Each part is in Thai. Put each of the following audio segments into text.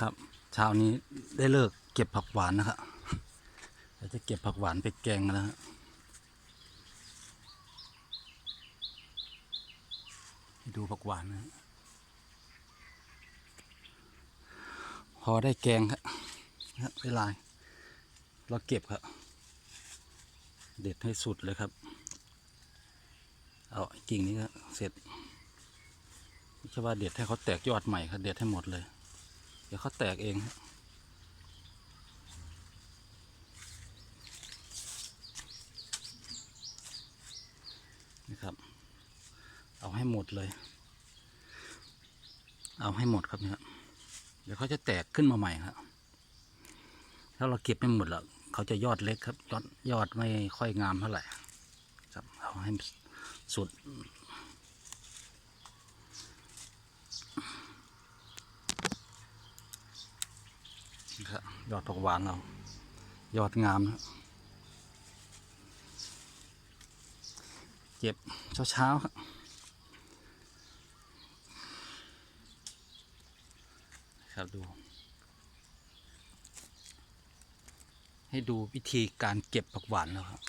ครับเช้านี้ได้เลิกเก็บผักหวานนะครับเดี๋ยวจะเก็บผักหวานไปแกงแล้วดูผักหวานนะพอได้แกงครับนะฮะเวลาเราเก็บครับ เด็ดให้สุดเลยครับเอากิ่งนี้ก็เสร็จไม่ใช่ว่าเด็ดให้เขาแตกยอดใหม่ครับเด็ดให้หมดเลย เดี๋ยวเขาแตกเองนี่ครับ เอาให้หมดเลย เอาให้หมดครับเนี่ยครับเดี๋ยวเขาจะแตกขึ้นมาใหม่ครับถ้าเราเก็บไม่หมดหรอกเขาจะยอดเล็กครับ ยอดยอดไม่ค่อยงามเท่าไหร่ครับเอาให้สุด ครับ ยอดผักหวานเรา ยอดงามนะเก็บเช้าๆครับครับดู ให้ดูวิธีการเก็บผักหวานแล้วครับ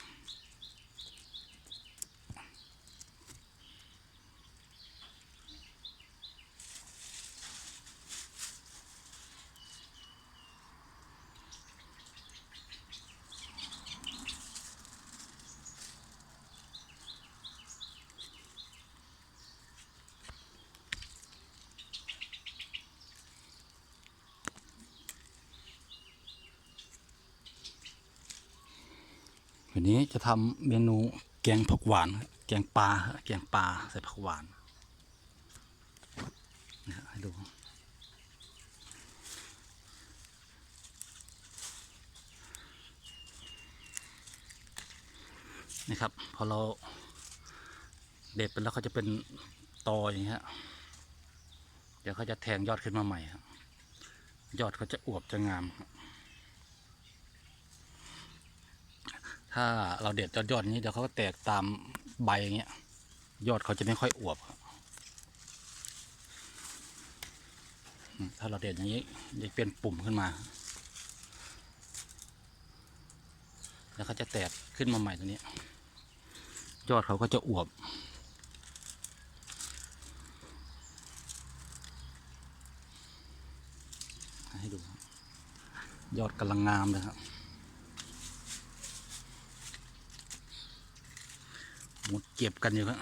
วันนี้จะทำเมนูแกงผักหวาน แกงปลาแกงปลาใส่ผักหวานนะครับให้ดูนี่ครับพอเราเด็ดไปแล้วเขาจะเป็นตออย่างเงี้ยเดี๋ยวเขาจะแทงยอดขึ้นมาใหม่ครับยอดเขาจะอวบจะงามครับ ถ้าเราเด็ดยอดยอดนี้เดี๋ยวเขาก็แตกตามใบอย่างเงี้ย ยอดเขาจะไม่ค่อยอวบครับถ้าเราเด็ดอย่างนี้จะเป็นปุ่มขึ้นมา แล้วเขาจะแตกขึ้นมาใหม่ตรงนี้ ยอดเขาก็จะอวบให้ดู ยอดกำลังงามเลยครับ หมดเก็บกันอยู่ครับ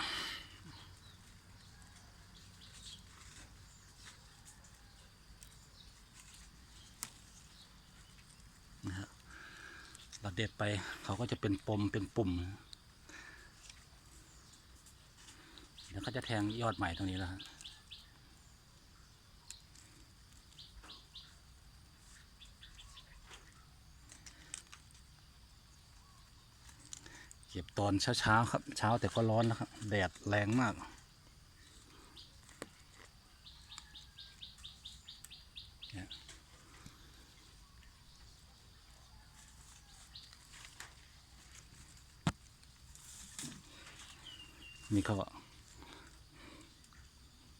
นะฮะเราเด็ดไปเขาก็จะเป็นปมเป็นปุ่มแล้วเขาจะแทงยอดใหม่ตรงนี้แล้วฮะ เก็บตอนเช้าๆครับ เช้าแต่ก็ร้อนแล้วครับ แดดแรงมาก นี่ยนี่ก็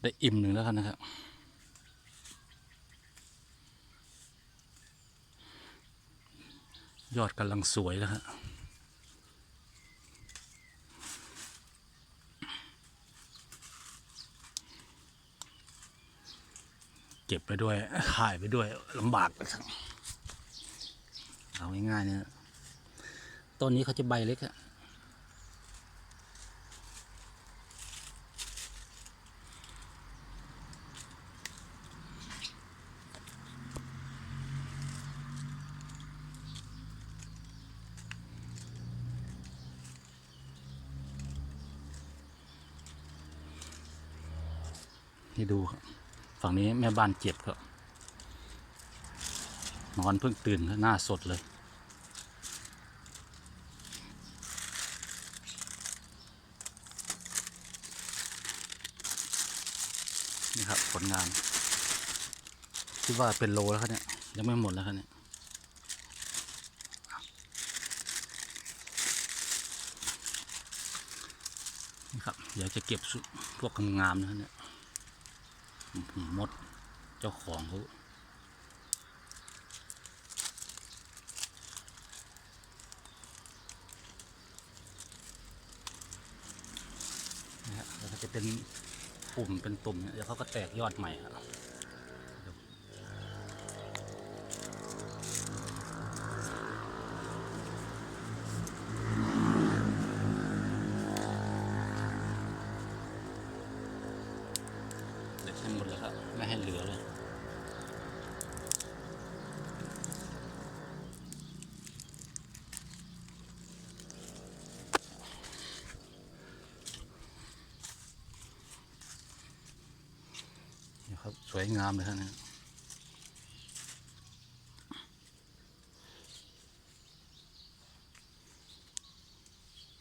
ได้อิ่มหนึ่งแล้วครับนะครับยอดกำลังสวยแล้วฮะ เก็บไปด้วยขายไปด้วยลำบากเอาง่ายๆเนี่ยต้นนี้เขาจะใบเล็กอะให้ดูครับ ฝั่งนี้แม่บ้านเจ็บครับนอนเพิ่งตื่นหน้าสดเลย นี่ครับผลงาน คิดว่าเป็นโลแล้วครับเนี่ย ยังไม่หมดแล้วครับเนี่ยนี่ครับ เดี๋ยวจะเก็บพวกงามๆนะครับเนี่ย มดเจ้าของเขานะฮะแล้จะเป็นปุ่มเป็นตุ่มเนี่ยเดี๋วเขาก็แตกยอดใหม่ครับ ไม่ให้เหลือเลย นี่ครับ สวยงามเลยครับเนี่ย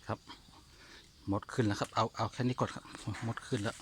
ครับมดขึ้นแล้วครับ เอา เอาแค่นี้ก่อนครับ หมดขึ้นแล้ว